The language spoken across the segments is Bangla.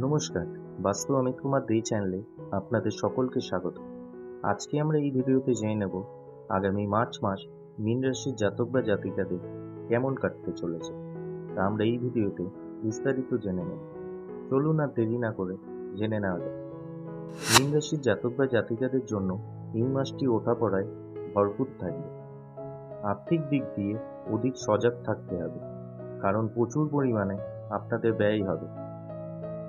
নমস্কার বাস্তু অমিত কুমার দেই চ্যানেলে আপনাদের সকলকে স্বাগত। আজকে আমরা এই ভিডিওতে জেনে নেব আগামী মার্চ মাস মীন রাশির জাতক বা জাতিকাদের কেমন কাটতে চলেছে। তা আমরা এই ভিডিওতে বিস্তারিত জেনে নেব। চলুন আর দেরি না করে জেনে নেওয়া যাক। মীন রাশির জাতক বা জাতিকাদের জন্য এই মাসটি ওঠা পড়ায় ভরপুর থাকবে। আর্থিক দিক দিয়ে অধিক সজাগ থাকতে হবে, কারণ প্রচুর পরিমাণে আপনাদের ব্যয় হবে।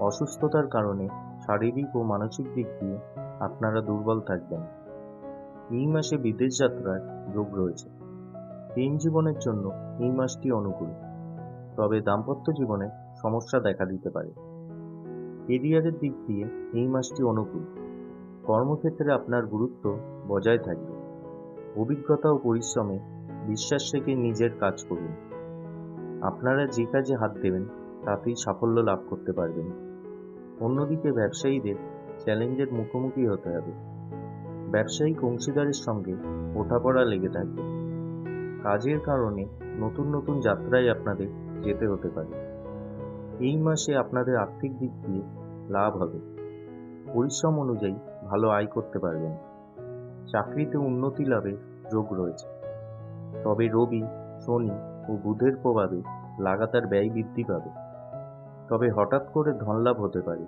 অসুস্থতার কারণে শারীরিক ও মানসিক দিক দিয়ে আপনারা দুর্বল থাকবেন। এই মাসে বিদেশ যাত্রার যোগ রয়েছে। প্রেম জীবনের জন্য এই মাসটি অনুকূল। তবে দাম্পত্য জীবনে সমস্যা দেখা দিতে পারে। কেরিয়ারের দিক দিয়ে এই মাসটি অনুকূল। কর্মক্ষেত্রে আপনার গুরুত্ব বজায় থাকবে। অভিজ্ঞতা ও পরিশ্রমে বিশ্বাস রেখে নিজের কাজ করুন। আপনারা যে কাজে হাত দেবেন, তাতেই সাফল্য লাভ করতে পারবেন। অন্যদিকে ব্যবসায়ীদের চ্যালেঞ্জের মুখোমুখি হতে হবে। ব্যবসায়িক অংশীদারের সঙ্গে ওঠাপড়া লেগে থাকবে। কাজের কারণে নতুন নতুন যাত্রায় আপনাদের যেতে হতে পারে। এই মাসে আপনাদের আর্থিক দিক দিয়ে লাভ হবে। পরিশ্রম অনুযায়ী ভালো আয় করতে পারবেন। চাকরিতে উন্নতি লাভের যোগ রয়েছে। তবে রবি, শনি ও বুধের প্রভাবে লাগাতার ব্যয় বৃদ্ধি পাবে। তবে হঠাৎ করে ধনলাভ হতে পারে।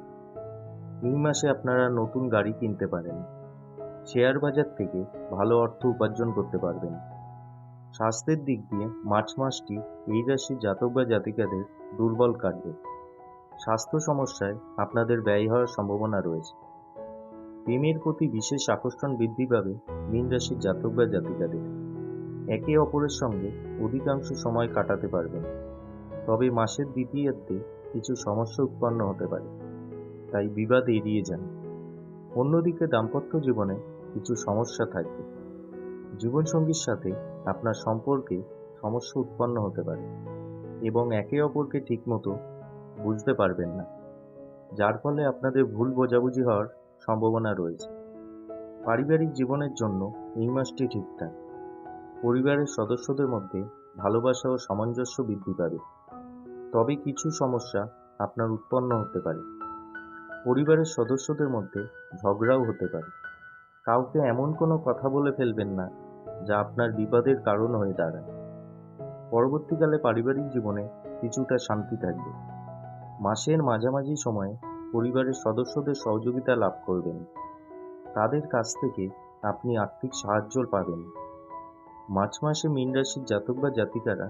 এই মাসে আপনারা নতুন গাড়ি কিনতে পারেন। শেয়ার বাজার থেকে ভালো অর্থ উপার্জন করতে পারবেন। স্বাস্থ্যের দিক দিয়ে মার্চ মাসটি এই রাশির জাতক বা জাতিকাদের দুর্বল কাটবে। স্বাস্থ্য সমস্যায় আপনাদের ব্যয় হওয়ার সম্ভাবনা রয়েছে। প্রেমের প্রতি বিশেষ আকর্ষণ বৃদ্ধি পাবে মীন রাশির জাতক বা জাতিকাদের। একে অপরের সঙ্গে অধিকাংশ সময় কাটাতে পারবেন। তবে মাসের দ্বিতীয়ার্ধে কিছু সমস্যা উৎপন্ন হতে পারে। তাই বিবাদ এড়িয়ে যান। অন্যদিকে দাম্পত্য জীবনে কিছু সমস্যা থাকবে জীবনসঙ্গীর সাথে আপনার সম্পর্কে সমস্যা উৎপন্ন হতে পারে এবং একে অপরকে ঠিকমতো বুঝতে পারবেন না, যার ফলে আপনাদের ভুল বোঝাবুঝি হওয়ার সম্ভাবনা রয়েছে। পারিবারিক জীবনের জন্য এই মাসটি ঠিকঠাক। পরিবারের সদস্যদের মধ্যে ভালোবাসা ও সামঞ্জস্য বৃদ্ধি পাবে। তবে কিছু সমস্যা আপনার উৎপন্ন হতে পারে। পরিবারের সদস্যদের মধ্যে ঝগড়াও হতে পারে। কাউকে এমন কোনো কথা বলে ফেলবেন না, যা আপনার বিপদের কারণ হয়ে দাঁড়ায়। পরবর্তীকালে পারিবারিক জীবনে কিছুটা শান্তি থাকবে। মাসের মাঝামাঝি সময়ে পরিবারের সদস্যদের সহযোগিতা লাভ করবেন। তাদের কাছ থেকে আপনি আর্থিক সাহায্য পাবেন। মার্চ মাসে মীন রাশির জাতক বা জাতিকারা